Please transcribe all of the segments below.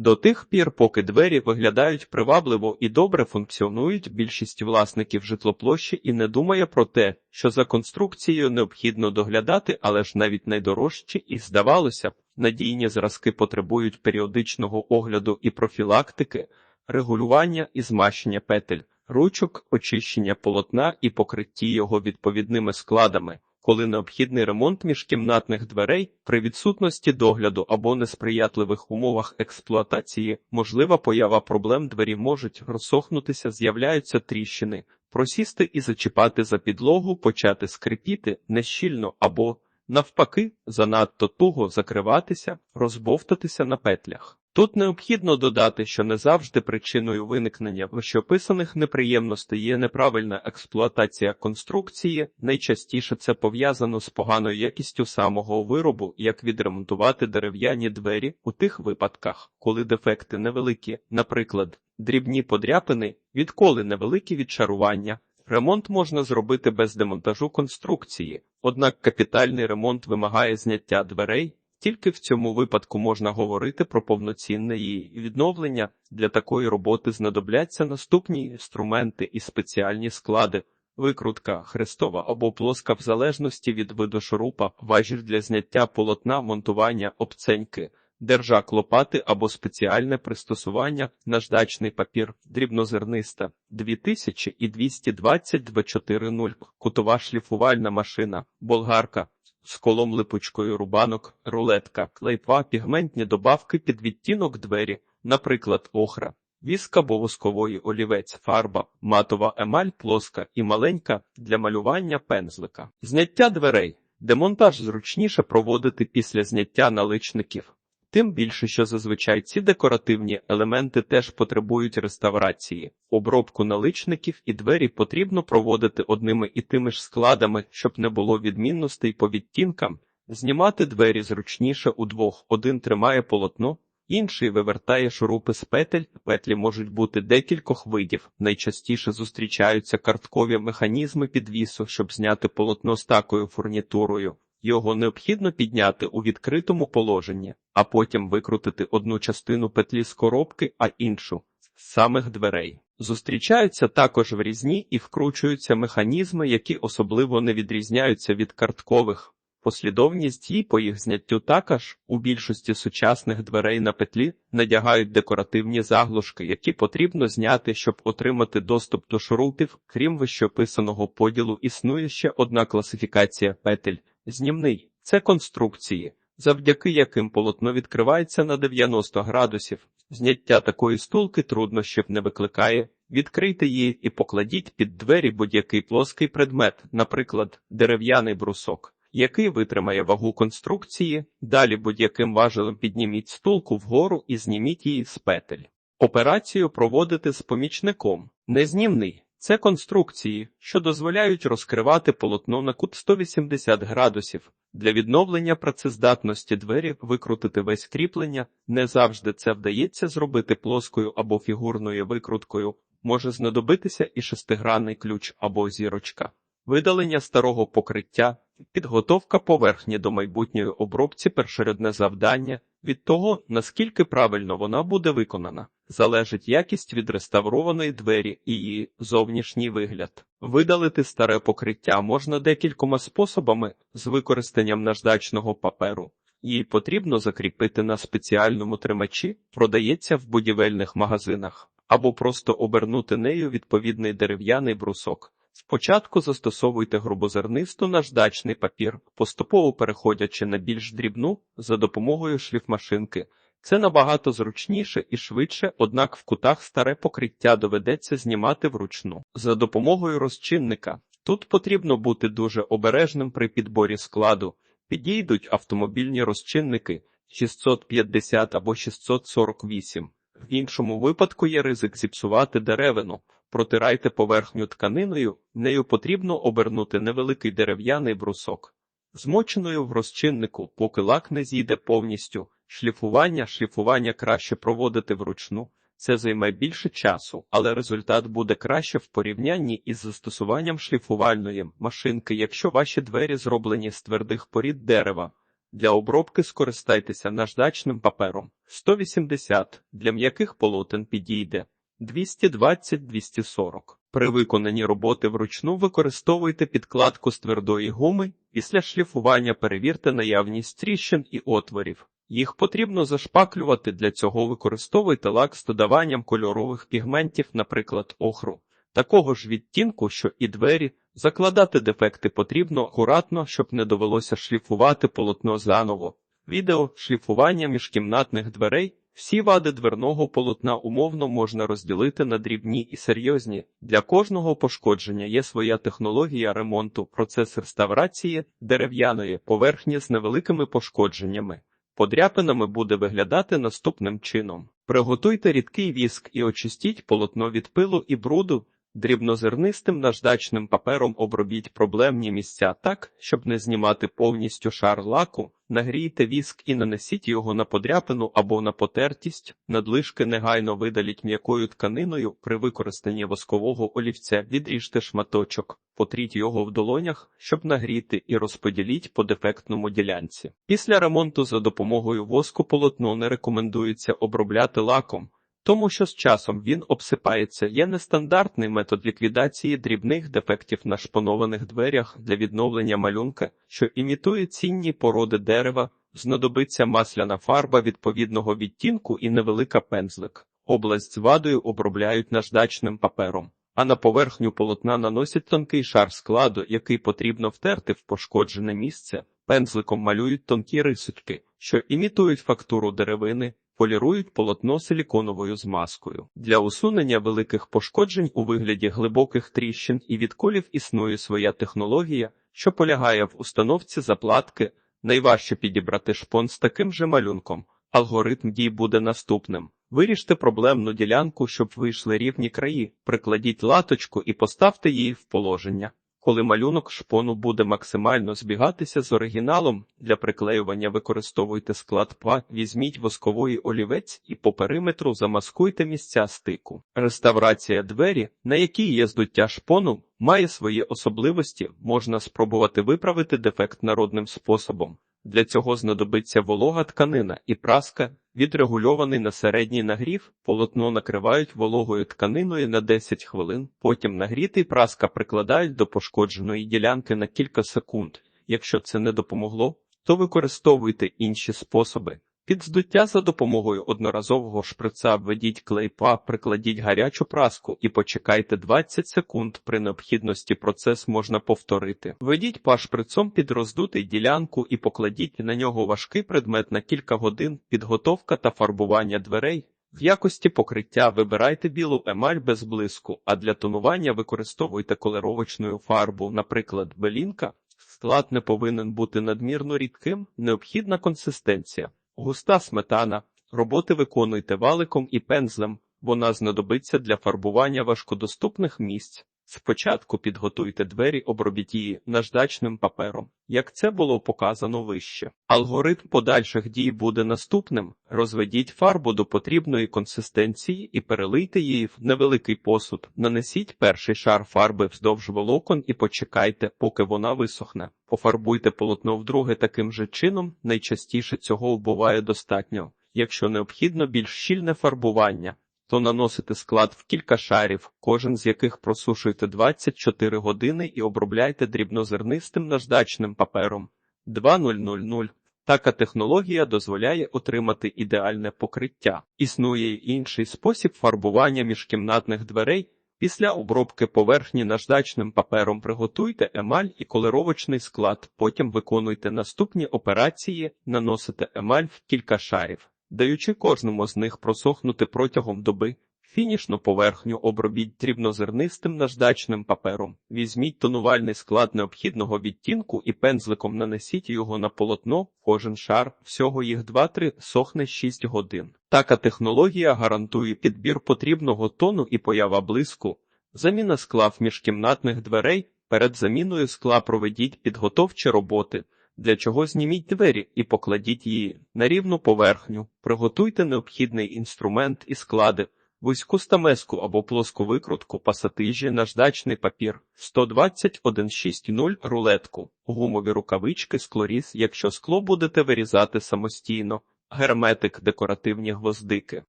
До тих пір, поки двері виглядають привабливо і добре функціонують, більшість власників житлоплощі і не думає про те, що за конструкцією необхідно доглядати, але ж навіть найдорожчі і, здавалося надійні зразки потребують періодичного огляду і профілактики, регулювання і змащення петель, ручок, очищення полотна і покритті його відповідними складами. Коли необхідний ремонт міжкімнатних дверей при відсутності догляду або несприятливих умовах експлуатації, можлива поява проблем двері можуть розсохнутися, з'являються тріщини, просісти і зачіпати за підлогу, почати скрипіти нещільно або, навпаки, занадто туго закриватися, розбовтатися на петлях. Тут необхідно додати, що не завжди причиною виникнення вищеописаних неприємностей є неправильна експлуатація конструкції, найчастіше це пов'язано з поганою якістю самого виробу, як відремонтувати дерев'яні двері у тих випадках, коли дефекти невеликі, наприклад, дрібні подряпини, відколи невеликі відчарування. Ремонт можна зробити без демонтажу конструкції, однак капітальний ремонт вимагає зняття дверей. Тільки в цьому випадку можна говорити про повноцінне її відновлення. Для такої роботи знадобляться наступні інструменти і спеціальні склади. Викрутка хрестова або плоска в залежності від виду шурупа, важіль для зняття полотна, монтування обценьки, держак лопати або спеціальне пристосування, наждачний папір, дрібнозерниста, 2000 і 220 240, кутова шліфувальна машина, болгарка, з колом липучкою рубанок, рулетка, клейпа, пігментні добавки під відтінок двері, наприклад, охра, віск або воскової олівець, фарба, матова емаль плоска і маленька для малювання пензлика. Зняття дверей. Демонтаж зручніше проводити після зняття наличників. Тим більше, що зазвичай ці декоративні елементи теж потребують реставрації. Обробку наличників і двері потрібно проводити одними і тими ж складами, щоб не було відмінностей по відтінкам. Знімати двері зручніше удвох. Один тримає полотно, інший вивертає шурупи з петель. Петлі можуть бути декількох видів. Найчастіше зустрічаються карткові механізми підвісу, щоб зняти полотно з такою фурнітурою. Його необхідно підняти у відкритому положенні, а потім викрутити одну частину петлі з коробки, а іншу з самих дверей. Зустрічаються також врізні і вкручуються механізми, які особливо не відрізняються від карткових. Послідовність і по їх зняттю також у більшості сучасних дверей на петлі надягають декоративні заглушки, які потрібно зняти, щоб отримати доступ до шурупів. Крім вищописаного поділу, існує ще одна класифікація петель. Знімний це конструкції, завдяки яким полотно відкривається на 90 градусів. Зняття такої стулки труднощів не викликає. Відкрийте її і покладіть під двері будь-який плоский предмет, наприклад, дерев'яний брусок, який витримає вагу конструкції. Далі будь-яким важелем підніміть стулку вгору і зніміть її з петель. Операцію проводити з помічником. Незнімний це конструкції, що дозволяють розкривати полотно на кут 180 градусів. Для відновлення працездатності двері викрутити весь кріплення. Не завжди це вдається зробити плоскою або фігурною викруткою. Може знадобитися і шестигранний ключ або зірочка. Видалення старого покриття, підготовка поверхні до майбутньої обробці першорядне завдання. Від того, наскільки правильно вона буде виконана, залежить якість відреставрованої двері і її зовнішній вигляд. Видалити старе покриття можна декількома способами з використанням наждачного паперу. Її потрібно закріпити на спеціальному тримачі, продається в будівельних магазинах, або просто обернути нею відповідний дерев'яний брусок. Спочатку застосовуйте грубозернисто наждачний папір, поступово переходячи на більш дрібну за допомогою шліфмашинки. Це набагато зручніше і швидше, однак в кутах старе покриття доведеться знімати вручну. За допомогою розчинника. Тут потрібно бути дуже обережним при підборі складу. Підійдуть автомобільні розчинники 650 або 648. В іншому випадку є ризик зіпсувати деревину. Протирайте поверхню тканиною, нею потрібно обернути невеликий дерев'яний брусок. Змоченою в розчиннику, поки лак не зійде повністю. Шліфування, шліфування краще проводити вручну. Це займе більше часу, але результат буде краще в порівнянні із застосуванням шліфувальної машинки, якщо ваші двері зроблені з твердих порід дерева. Для обробки скористайтеся наждачним папером 180, для м'яких полотен підійде 220-240. При виконанні роботи вручну використовуйте підкладку з твердої гуми. Після шліфування перевірте наявність тріщин і отворів. Їх потрібно зашпаклювати, для цього використовуйте лак з додаванням кольорових пігментів, наприклад, охру. Такого ж відтінку, що і двері, закладати дефекти потрібно акуратно, щоб не довелося шліфувати полотно заново. Відео шліфування міжкімнатних дверей. Всі вади дверного полотна умовно можна розділити на дрібні і серйозні. Для кожного пошкодження є своя технологія ремонту, процес реставрації дерев'яної поверхні з невеликими пошкодженнями. Подряпинами буде виглядати наступним чином. Приготуйте рідкий віск і очистіть полотно від пилу і бруду. Дрібнозернистим наждачним папером обробіть проблемні місця так, щоб не знімати повністю шар лаку, нагрійте віск і нанесіть його на подряпину або на потертість, надлишки негайно видаліть м'якою тканиною при використанні воскового олівця, відріжте шматочок, потріть його в долонях, щоб нагріти і розподіліть по дефектному ділянці. Після ремонту за допомогою воску полотно не рекомендується обробляти лаком тому що з часом він обсипається. Є нестандартний метод ліквідації дрібних дефектів на шпонованих дверях для відновлення малюнка, що імітує цінні породи дерева, знадобиться масляна фарба відповідного відтінку і невелика пензлик. Область з вадою обробляють наждачним папером. А на поверхню полотна наносять тонкий шар складу, який потрібно втерти в пошкоджене місце. Пензликом малюють тонкі рисочки, що імітують фактуру деревини, полірують полотно силіконовою змазкою. Для усунення великих пошкоджень у вигляді глибоких тріщин і відколів існує своя технологія, що полягає в установці заплатки. Найважче підібрати шпон з таким же малюнком. Алгоритм дій буде наступним. Виріжте проблемну ділянку, щоб вийшли рівні краї, прикладіть латочку і поставте її в положення. Коли малюнок шпону буде максимально збігатися з оригіналом, для приклеювання використовуйте склад ПА, візьміть восковий олівець і по периметру замаскуйте місця стику. Реставрація двері, на якій є здуття шпону, має свої особливості, можна спробувати виправити дефект народним способом. Для цього знадобиться волога тканина і праска, відрегульований на середній нагрів, полотно накривають вологою тканиною на 10 хвилин, потім нагрітий праска прикладають до пошкодженої ділянки на кілька секунд. Якщо це не допомогло, то використовуйте інші способи. Під здуття за допомогою одноразового шприца введіть клейпа, прикладіть гарячу праску і почекайте 20 секунд. При необхідності процес можна повторити. Введіть па шприцом під роздутий ділянку і покладіть на нього важкий предмет на кілька годин, підготовка та фарбування дверей. В якості покриття вибирайте білу емаль без блиску, а для тонування використовуйте колеровочну фарбу, наприклад, белінка. Склад не повинен бути надмірно рідким, необхідна консистенція. Густа сметана. Роботи виконуйте валиком і пензлем, вона знадобиться для фарбування важкодоступних місць. Спочатку підготуйте двері, обробіть її наждачним папером, як це було показано вище. Алгоритм подальших дій буде наступним: розведіть фарбу до потрібної консистенції і перелийте її в невеликий посуд. Нанесіть перший шар фарби вздовж волокон і почекайте, поки вона висохне. Пофарбуйте полотно вдруге таким же чином, найчастіше цього буває достатньо, якщо необхідно більш щільне фарбування то наносите склад в кілька шарів, кожен з яких просушуєте 24 години і обробляйте дрібнозернистим наждачним папером 2000. Така технологія дозволяє отримати ідеальне покриття. Існує й інший спосіб фарбування міжкімнатних дверей. Після обробки поверхні наждачним папером приготуйте емаль і колеровочний склад, потім виконуйте наступні операції, наносите емаль в кілька шарів даючи кожному з них просохнути протягом доби. Фінішну поверхню обробіть дрібнозернистим наждачним папером. Візьміть тонувальний склад необхідного відтінку і пензликом нанесіть його на полотно, кожен шар, всього їх 2-3 сохне 6 годин. Така технологія гарантує підбір потрібного тону і поява блиску. Заміна скла в міжкімнатних дверей. Перед заміною скла проведіть підготовчі роботи для чого зніміть двері і покладіть її на рівну поверхню, приготуйте необхідний інструмент і склади, вузьку стамеску або плоску викрутку, пасатижі, наждачний папір, 120-160 рулетку, гумові рукавички, склоріз, якщо скло будете вирізати самостійно, герметик, декоративні гвоздики.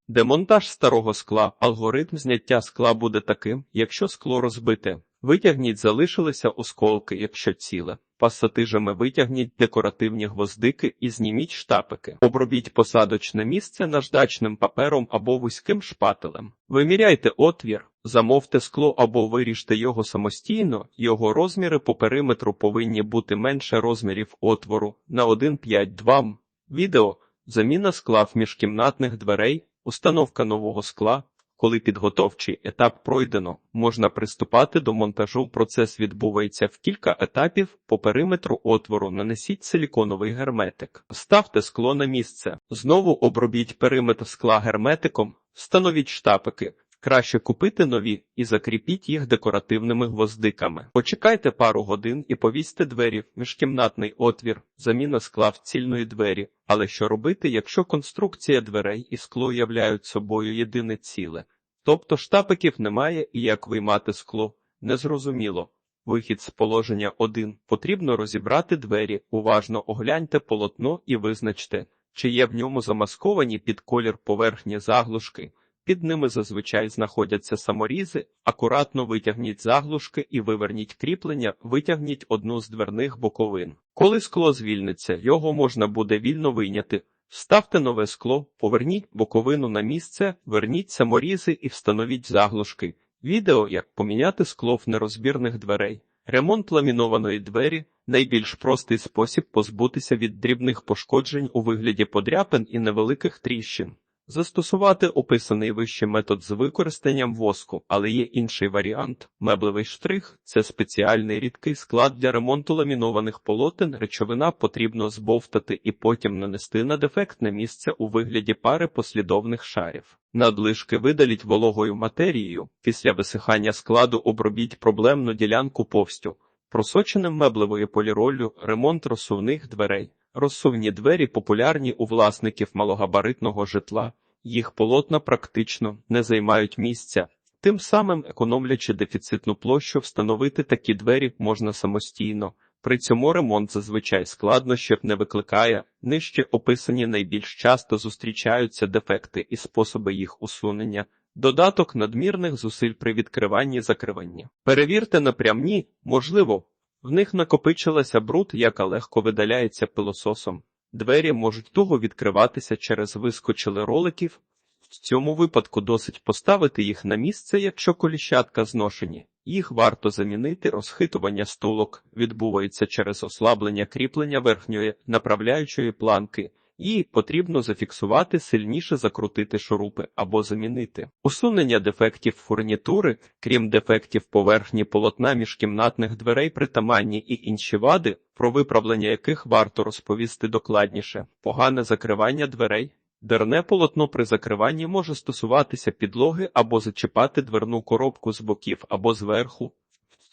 Демонтаж старого скла, алгоритм зняття скла буде таким, якщо скло розбите. Витягніть залишилися осколки, якщо ціле. Пасатижами витягніть декоративні гвоздики і зніміть штапики. Обробіть посадочне місце наждачним папером або вузьким шпателем. Виміряйте отвір, замовте скло або виріжте його самостійно. Його розміри по периметру повинні бути менше розмірів отвору на 1,5-2. Відео заміна скла в міжкімнатних дверей, установка нового скла. Коли підготовчий етап пройдено, можна приступати до монтажу. Процес відбувається в кілька етапів. По периметру отвору нанесіть силіконовий герметик, ставте скло на місце. Знову обробіть периметр скла герметиком, встановіть штапики. Краще купити нові і закріпіть їх декоративними гвоздиками. Почекайте пару годин і повісьте двері в міжкімнатний отвір, заміна скла в цільної двері. Але що робити, якщо конструкція дверей і скло являють собою єдине ціле? Тобто штапиків немає і як виймати скло? Незрозуміло. Вихід з положення 1. Потрібно розібрати двері, уважно огляньте полотно і визначте, чи є в ньому замасковані під колір поверхні заглушки. Під ними зазвичай знаходяться саморізи, акуратно витягніть заглушки і виверніть кріплення, витягніть одну з дверних боковин. Коли скло звільниться, його можна буде вільно вийняти. Ставте нове скло, поверніть боковину на місце, верніть саморізи і встановіть заглушки. Відео, як поміняти скло в нерозбірних дверей. Ремонт ламінованої двері найбільш простий спосіб позбутися від дрібних пошкоджень у вигляді подряпин і невеликих тріщин. Застосувати описаний вище метод з використанням воску, але є інший варіант. Меблевий штрих це спеціальний рідкий склад для ремонту ламінованих полотен. Речовина потрібно збовтати і потім нанести на дефектне місце у вигляді пари послідовних шарів. Надлишки видаліть вологою матерією. Після висихання складу обробіть проблемну ділянку повстю. Просоченим меблевою поліроллю ремонт розсувних дверей. Розсувні двері популярні у власників малогабаритного житла, їх полотна практично не займають місця. Тим самим, економлячи дефіцитну площу, встановити такі двері можна самостійно. При цьому ремонт зазвичай складнощів не викликає. Нижче описані найбільш часто зустрічаються дефекти і способи їх усунення. Додаток надмірних зусиль при відкриванні закриванні. Перевірте напрямні, можливо, в них накопичилася бруд, яка легко видаляється пилососом. Двері можуть туго відкриватися через вискочили роликів. В цьому випадку досить поставити їх на місце, якщо коліщатка зношені. Їх варто замінити, розхитування стулок відбувається через ослаблення кріплення верхньої направляючої планки. Її потрібно зафіксувати, сильніше закрутити шурупи або замінити. Усунення дефектів фурнітури, крім дефектів поверхні полотна міжкімнатних дверей, притаманні і інші вади, про виправлення яких варто розповісти докладніше. Погане закривання дверей. Дерне полотно при закриванні може стосуватися підлоги або зачіпати дверну коробку з боків або зверху.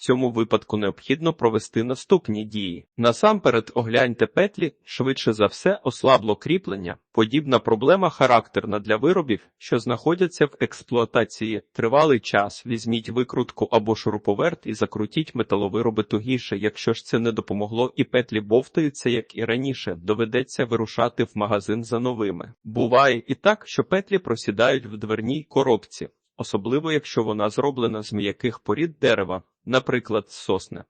Цьому випадку необхідно провести наступні дії. Насамперед огляньте петлі, швидше за все, ослабло кріплення. Подібна проблема характерна для виробів, що знаходяться в експлуатації. Тривалий час візьміть викрутку або шуруповерт і закрутіть металовироби тугіше. Якщо ж це не допомогло і петлі бовтаються, як і раніше, доведеться вирушати в магазин за новими. Буває і так, що петлі просідають в дверній коробці. Особливо, якщо вона зроблена з м'яких порід дерева, наприклад, з сосни.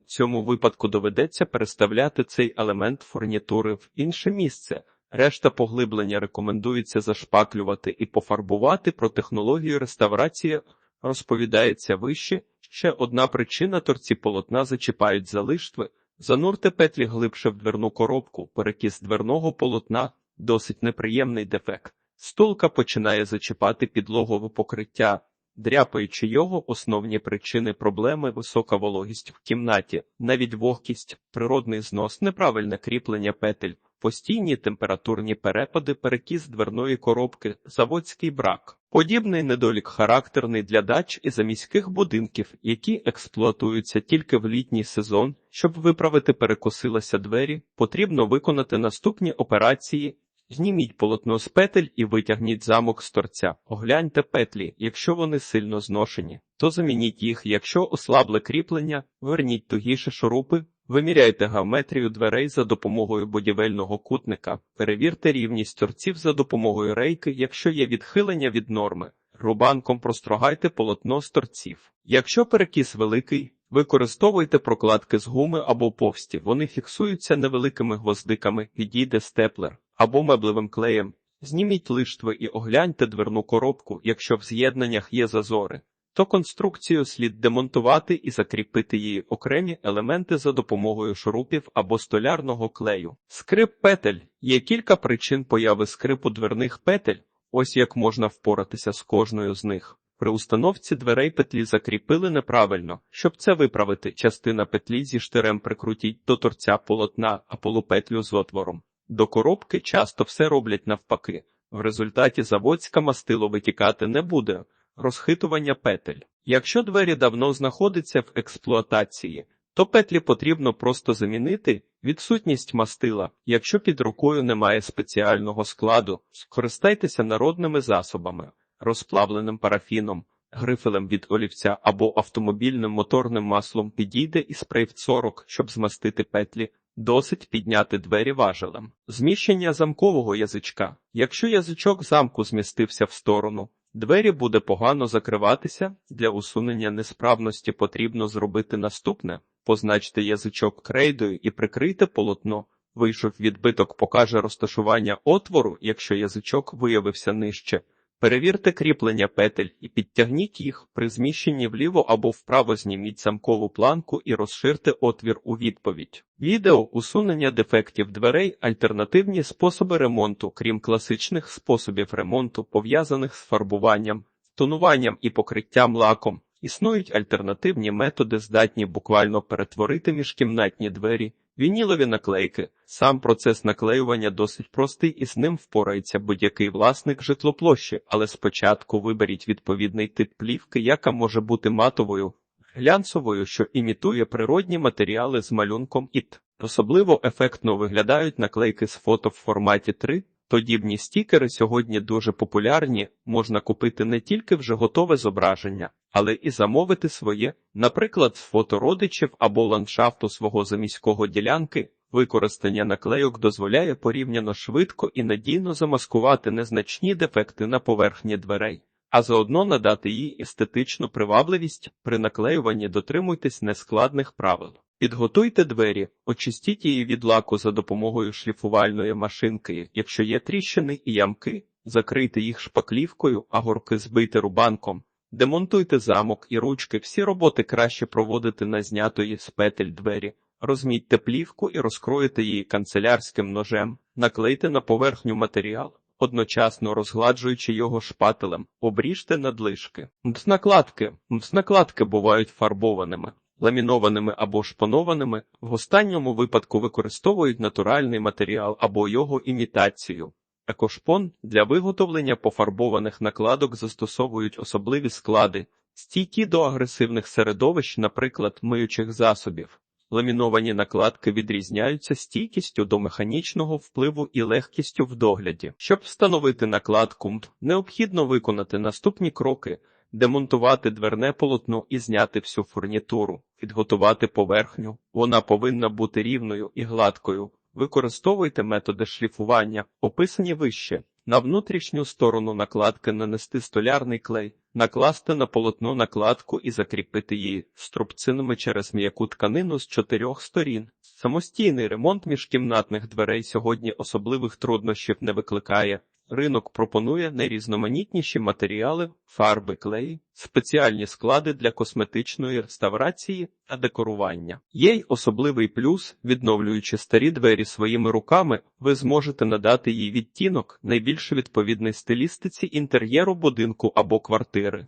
В цьому випадку доведеться переставляти цей елемент фурнітури в інше місце. Решта поглиблення рекомендується зашпаклювати і пофарбувати про технологію реставрації, розповідається вище. Ще одна причина торці полотна зачіпають залиштви, занурте петлі глибше в дверну коробку, перекіс дверного полотна, досить неприємний дефект. Стулка починає зачіпати підлогове покриття, дряпаючи його основні причини проблеми висока вологість в кімнаті, навіть вогкість, природний знос, неправильне кріплення петель, постійні температурні перепади, перекіс дверної коробки, заводський брак. Подібний недолік характерний для дач і заміських будинків, які експлуатуються тільки в літній сезон. Щоб виправити перекосилися двері, потрібно виконати наступні операції. Зніміть полотно з петель і витягніть замок з торця. Огляньте петлі, якщо вони сильно зношені, то замініть їх, якщо ослабле кріплення, верніть тугіше шурупи, виміряйте геометрію дверей за допомогою будівельного кутника, перевірте рівність торців за допомогою рейки, якщо є відхилення від норми. Рубанком прострогайте полотно з торців. Якщо перекіс великий, використовуйте прокладки з гуми або повсті. Вони фіксуються невеликими гвоздиками, підійде степлер або меблевим клеєм. Зніміть лиштви і огляньте дверну коробку, якщо в з'єднаннях є зазори. То конструкцію слід демонтувати і закріпити її окремі елементи за допомогою шурупів або столярного клею. Скрип петель є кілька причин появи скрипу дверних петель. Ось як можна впоратися з кожною з них. При установці дверей петлі закріпили неправильно. Щоб це виправити, частина петлі зі штирем прикрутіть до торця полотна, а полупетлю з отвором. До коробки часто все роблять навпаки. В результаті заводська мастило витікати не буде. Розхитування петель. Якщо двері давно знаходяться в експлуатації, то петлі потрібно просто замінити відсутність мастила. Якщо під рукою немає спеціального складу, скористайтеся народними засобами, розплавленим парафіном, грифелем від олівця або автомобільним моторним маслом підійде і спрей в 40, щоб змастити петлі. Досить підняти двері важелем. Зміщення замкового язичка. Якщо язичок замку змістився в сторону, двері буде погано закриватися. Для усунення несправності потрібно зробити наступне: позначте язичок крейдою і прикрийте полотно. Вийшов відбиток, покаже розташування отвору, якщо язичок виявився нижче. Перевірте кріплення петель і підтягніть їх при зміщенні вліво або вправо зніміть замкову планку і розширте отвір у відповідь. Відео усунення дефектів дверей альтернативні способи ремонту, крім класичних способів ремонту, пов'язаних з фарбуванням, тонуванням і покриттям лаком. Існують альтернативні методи, здатні буквально перетворити міжкімнатні двері. Вінілові наклейки. Сам процес наклеювання досить простий і з ним впорається будь-який власник житлоплощі, але спочатку виберіть відповідний тип плівки, яка може бути матовою, глянцевою, що імітує природні матеріали з малюнком ІТ. Особливо ефектно виглядають наклейки з фото в форматі 3. Подібні стікери сьогодні дуже популярні, можна купити не тільки вже готове зображення, але і замовити своє, наприклад, з фото родичів або ландшафту свого заміського ділянки. Використання наклейок дозволяє порівняно швидко і надійно замаскувати незначні дефекти на поверхні дверей, а заодно надати їй естетичну привабливість. При наклеюванні дотримуйтесь нескладних правил. Підготуйте двері, очистіть її від лаку за допомогою шліфувальної машинки, якщо є тріщини і ямки, закрийте їх шпаклівкою, а горки збийте рубанком. Демонтуйте замок і ручки, всі роботи краще проводити на знятої з петель двері. Розмітьте плівку і розкроїте її канцелярським ножем, наклейте на поверхню матеріал, одночасно розгладжуючи його шпателем, обріжте надлишки. Мцнакладки. Мцнакладки бувають фарбованими ламінованими або шпанованими, в останньому випадку використовують натуральний матеріал або його імітацію. Екошпон для виготовлення пофарбованих накладок застосовують особливі склади, стійкі до агресивних середовищ, наприклад, миючих засобів. Ламіновані накладки відрізняються стійкістю до механічного впливу і легкістю в догляді. Щоб встановити накладку, необхідно виконати наступні кроки демонтувати дверне полотно і зняти всю фурнітуру, підготувати поверхню. Вона повинна бути рівною і гладкою. Використовуйте методи шліфування, описані вище. На внутрішню сторону накладки нанести столярний клей, накласти на полотно накладку і закріпити її струбцинами через м'яку тканину з чотирьох сторін. Самостійний ремонт міжкімнатних дверей сьогодні особливих труднощів не викликає. Ринок пропонує найрізноманітніші матеріали, фарби, клеї, спеціальні склади для косметичної реставрації та декорування. Є й особливий плюс, відновлюючи старі двері своїми руками, ви зможете надати їй відтінок, найбільш відповідний стилістиці інтер'єру будинку або квартири.